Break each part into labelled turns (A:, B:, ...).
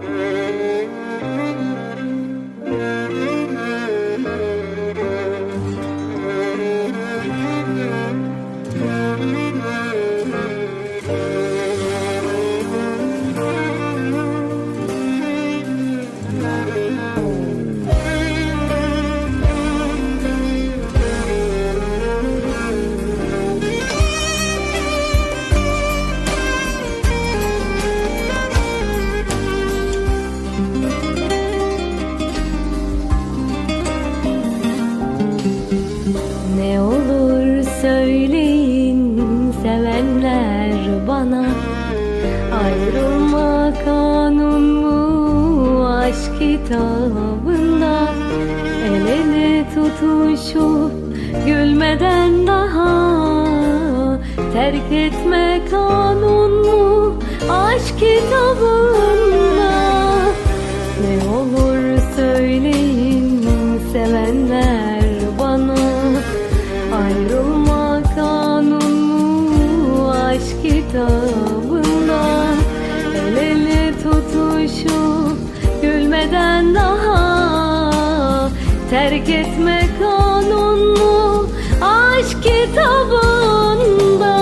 A: Mm-hmm. Kitabında El ele tutuşup gülmeden daha. Terk etme kanun mu aşk kitabında. Ne olur Terk etme kanun aşk kitabında.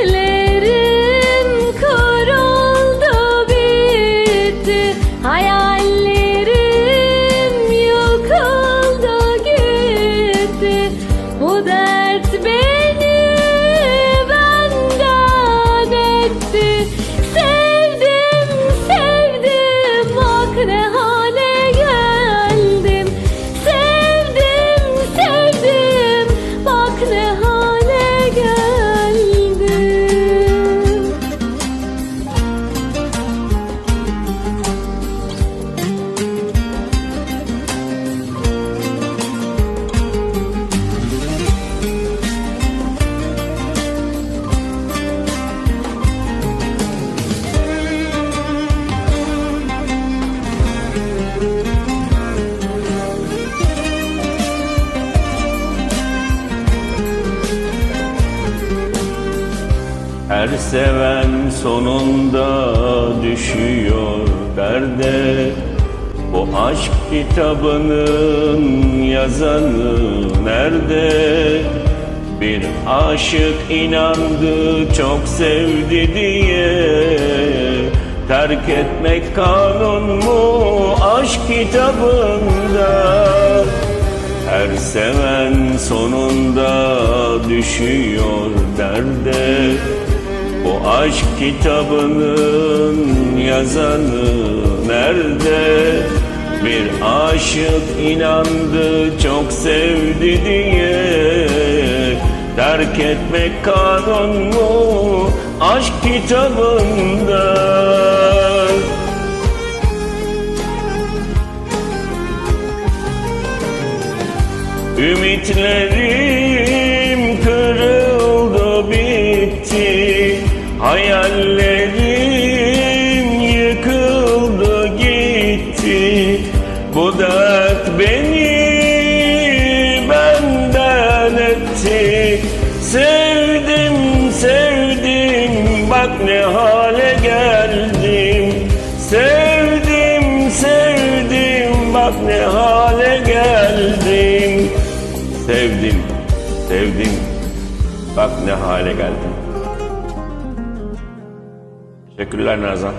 A: Ümitlerim kırıldı bitti Hayallerim yıkıldı gitti. Bu dert beni
B: Her seven sonunda düşüyor derde Bu aşk kitabının yazanı nerede? Bir aşık inandı çok sevdi diye Terk etmek kanun mu aşk kitabında? Her seven sonunda düşüyor derde Bu aşk kitabının yazanı nerede? Bir aşık inandı çok sevdi diye Terk etmek kanun mu aşk kitabında? Ümitlerim Sevdim sevdim bak ne hale geldim Sevdim sevdim bak ne hale geldim Sevdim, sevdim. Bak ne hale geldim. Teşekkürler Nazan.